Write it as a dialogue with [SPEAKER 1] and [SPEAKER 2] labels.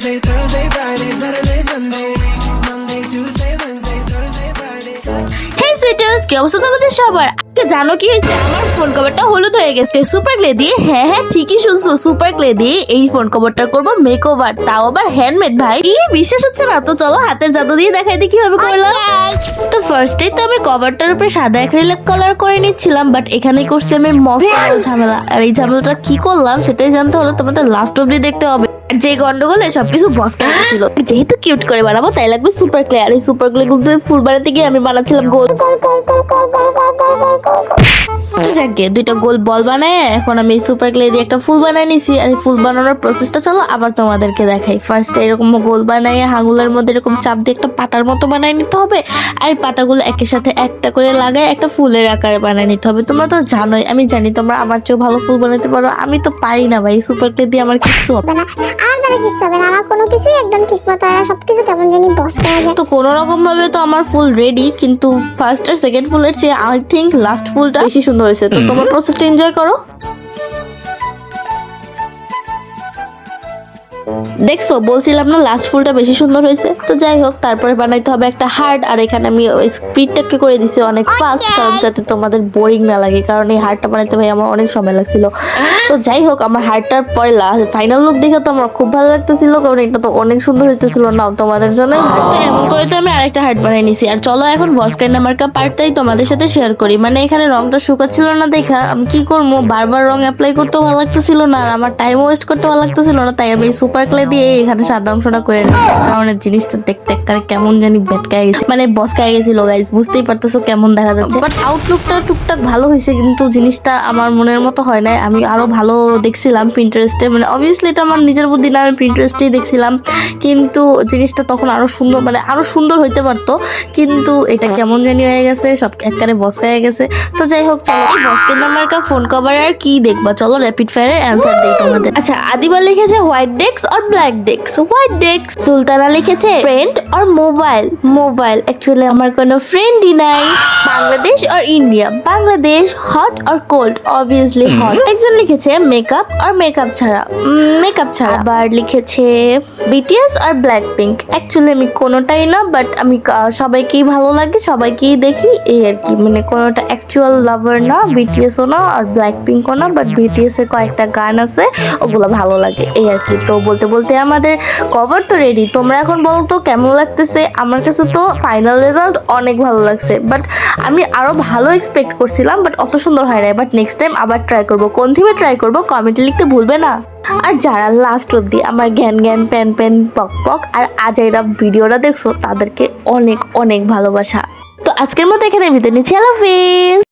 [SPEAKER 1] Thursday, Thursday, Friday, Saturday, Sunday, Monday, Tuesday, Wednesday, Thursday, Friday.
[SPEAKER 2] হেই সুইটার্স কি অবস্থা তোমাদের সবার আজকে জানো কি হয়েছে আমার ফোন কভারটা হলুদ হয়ে গেছে সুপার ক্লে দিয়ে হ্যাঁ হ্যাঁ ঠিকই শুনছো সুপার ক্লে দিয়ে এই ফোন কভারটা করব মেক ওভার তাও আবার হ্যান্ডমেড ভাই কি বিশ্বাস হচ্ছে না তো চলো হাতের জাদু দিয়ে দেখাই দিই কীভাবে করলাম তো ফার্স্টে তো আমি কভারটার উপরে সাদা অ্যাক্রিলিক কালার করে নিচ্ছিলাম বাট এখানে করছি আমি মস্ত ঝামেলা আর এই ঝামেলাটা কি করলাম সেটাই জানতে হলো তোমাদের লাস্ট অব্দি দেখতে হবে যে গন্ডগোলে সবকিছু বসকা ছিল যেহেতু কিউট করে বানাবো তাই লাগবে সুপার ক্লে আর এই সুপার ক্লে গুলো ফুল বানাতে গিয়ে আমি বানাচ্ছিলাম গোল যাকে, দুইটা গোল বল বানায় এখন আমি সুপার ক্লে দিয়ে একটা ফুল বানাই নিছি। আর ফুল বানানোর প্রসেসটা চলো, আবার তোমাদেরকে দেখাই। ফার্স্ট এরকম গোল বানাইয়ে হাঙুলের মধ্যে এরকম চাপ দিয়ে একটা পাতার মতো বানাই নিতে হবে। আর পাতাগুলো একের সাথে একটা করে লাগায় একটা ফুলের আকারে বানাই নিতে হবে। তোমরা তো জানোই, আমি জানি তোমরা আমার চেয়েও ভালো ফুল বানাতে পারো। আমি তো পারি না ভাই সুপার ক্লে দিয়ে আমার কিছু হবে না।
[SPEAKER 3] না কিছু হবে না। আমার কোনো কিছুই একদম ঠিক মতো হয় না। সবকিছু কেমন জানি বস করা যায়।
[SPEAKER 2] তো কোনো রকম ভাবে তো আমার ফুল রেডি কিন্তু ফার্স্ট আর সেকেন্ড ফুলের চেয়ে আই থিঙ্ক লাস্ট ফুলটা বেশি সুন্দর হয়েছে। তো তোমার প্রসেসটা এনজয় করো। দেখছ বলছিলাম না লাস্ট ফুলটা বেশি সুন্দর হয়েছে? তো যাই হোক তারপরে বানাইতে হবে একটা হার্ট আর এখানে আমি স্পিডটাকে করে দিচ্ছি অনেক ফাস্ট কারণ যাতে তোমাদের বোরিং না লাগে কারণ এই হার্টটা বানাইতে ভাই আমার অনেক সময় লাগছিল। তো যাই হোক আমার হার্টটার পরে ফাইনাল লুক দেখে তো আমার খুব ভালো লাগতেছিল কারণ এটা তো অনেক সুন্দর হইতেছিল। না তোমাদের জন্য এমন করে তো আমি আরেকটা হার্ট বানাই নিছি। আর চলো এখন ভসকাইন নামারকা পার্টটাই তোমাদের সাথে শেয়ার করি। মানে এখানে রংটা শুকাচ্ছিল না দেখা আমি কি করব? বারবার রং অ্যাপ্লাই করতেও ভালো লাগতেছিল না আর আমার টাইম ওয়েস্ট করতে ভালো লাগতেছিল না তাই আমি সুপার ক্লে দিয়ে এখানে সাদা অংশটা করে কারণ এই জিনিসটা দেখতে একবারে কেমন জানি বেটকায় গেছে মানে বসকায় গেছিল গাইস বুঝতেই পারতেছো কেমন দেখা যাচ্ছে। বাট আউটলুকটা টুকটাক ভালো হয়েছে, কিন্তু জিনিসটা আমার মনের মতো হয় নাই। আমি আরও ভালো দেখছিলাম প্রিন্টারেস্টে মানে অবভিয়াসলি এটা আমার নিজের বুদ্ধি না, আমি প্রিন্টারেস্টেই দেখছিলাম। কিন্তু জিনিসটা তখন আরও সুন্দর মানে আরও সুন্দর হইতে পারতো। কিন্তু এটা কেমন জানি হয়ে গেছে, সব একবারে বসকায় গেছে। তো যাই হোক, চলো বসকের নাম্বার কা ফোন কভার আর কি দেখবা? চলো র্যাপিড ফায়ারের অ্যান্সার দিই তোমাদের। আচ্ছা আদিবা লিখেছে white desks or black desks white ডেক্স সুলতানা লিখেছে friend or mobile mobile actually আমার কোনো ফ্রেন্ডই নাই। বাংলাদেশ আর ইন্ডিয়া। বাংলাদেশ হট আর কোল্ড অবভিয়াসলি হট একজন লিখেছে মেকআপ আর মেকআপ ছাড়া। মেকআপ ছাড়া। আবার লিখেছে বিটিএস আর ব্ল্যাক পিঙ্ক অ্যাকচুয়ালি আমি কোনোটাই না বাট আমি সবাইকেই ভালো লাগে সবাইকেই দেখি। এই আর কি মানে কোনোটা অ্যাকচুয়াল লাভার না বিটিএসও না আর ব্ল্যাক পিঙ্কও না বাট বিটিএস এর কয়েকটা গান আছে ওগুলো ভালো লাগে। এই আর কি তো বলতে বলতে আমাদের কভার তো রেডি তোমরা এখন বলো তো কেমন লাগতেছে? আমার কাছে তো ফাইনাল রেজাল্ট অনেক ভালো লাগছে বাট আমি আরও ভালো এক্সপেক্ট করছিলাম বাট অত সুন্দর হয় না বাট নেক্সট টাইম আবার ট্রাই করব। কোন থিমে ট্রাই করব কমেন্টে লিখতে ভুলবে না। আর যারা লাস্ট অব্দি আমার জ্ঞান জ্ঞান, প্যান প্যান পক পক আর আজাইরা ভিডিওটা দেখছ, তাদেরকে অনেক অনেক ভালোবাসা। তো আজকের মতো এখানে বিদায় নিচ্ছি। আল্লাহ হাফিজ!